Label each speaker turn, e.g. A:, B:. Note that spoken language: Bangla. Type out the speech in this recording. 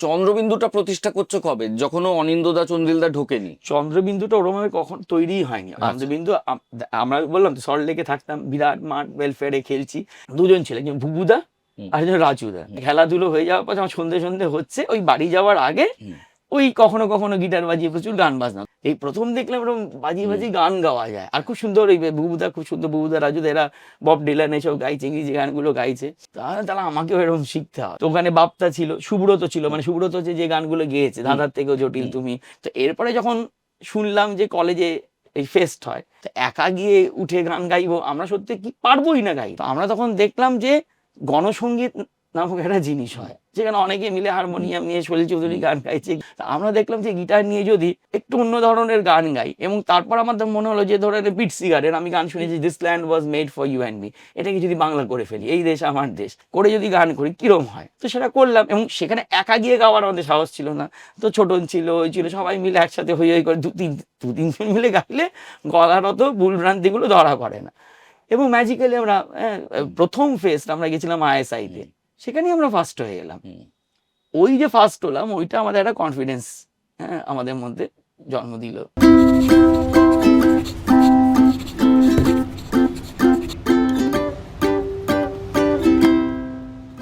A: চন্দ্রবিন্দুটা প্রতিষ্ঠা করছ কবে? যখন অনিন্দদা চন্দ্রিলদা ঢোকেনি।
B: চন্দ্রবিন্দুটা ওরমভাবে কখন তৈরি হয়নি।
A: আচ্ছা।
B: চন্দ্রবিন্দু আমরা বললাম তো সল্ট লেকে থাকতাম বিরাট মাঠ ওয়েলফেয়ারে খেলছি। দুজন ছিল একজন ভুবুদা আর একজন রাজুদা। খেলাধুলো হয়ে যাওয়ার পর আমার সন্ধে সন্ধে হচ্ছে ওই বাড়ি যাওয়ার আগে ওই কখনো কখনো গিটার বাজিয়ে প্রচুর গান বাজনা। এই প্রথম দেখলাম এরকম বাজিয়ে বাজিয়ে গান গাওয়া যায়। আর খুব সুন্দর এই বুবুদা খুব সুন্দর বুবুদা রাজুদা এরা বব ডিলান এসব গাইছে ইংরেজি গানগুলো গাইছে। তাহলে তাহলে আমাকেও এরকম শিখতে হবে তো ওখানে বাপ্তা ছিল সুব্রত ছিল মানে সুব্রত হচ্ছে যে গানগুলো গেয়েছে দাদার থেকেও জটিল তুমি। তো এরপরে যখন শুনলাম যে কলেজে এই ফেস্ট হয় তো একা গিয়ে উঠে গান গাইবো আমরা সত্যি কি পারবোই না গাই তো আমরা তখন দেখলাম যে গণসঙ্গীত নামক একটা জিনিস হয়। যেখানে অনেকে মিলে হারমোনিয়াম নিয়ে সলিল চৌধুরী গান গাইছে। আমরা দেখলাম যে গিটার নিয়ে যদি একটু অন্য ধরনের গান গাই এবং তারপর আমাদের মনে হলো যে ধরেন বিট সিগারেট আমি গান শুনেছি this land was made for you and me এটাকে যদি বাংলা করে ফেলি এই দেশ আমার দেশ করে যদি গান করি কিরম হয়? তো সেটা করলাম এবং সেখানে একা গিয়ে গাওয়ার আমাদের সাহস ছিল না। তো ছোটন ছিল ওই ছিল সবাই মিলে একসাথে হই হই করে দু তিন দু তিনজন মিলে গাইলে গলার ভুলভ্রান্তিগুলো ধরা পড়ে না। এবং ম্যাজিক্যালি আমরা হ্যাঁ, প্রথম ফেস্ট আমরা গেছিলাম আইএসআইতে সেখানেই আমরা ফার্স্ট হয়ে গেলাম ওই যে ফার্স্ট হলাম ওইটা আমাদের একটা কনফিডেন্স হ্যাঁ আমাদের মধ্যে জন্ম দিল।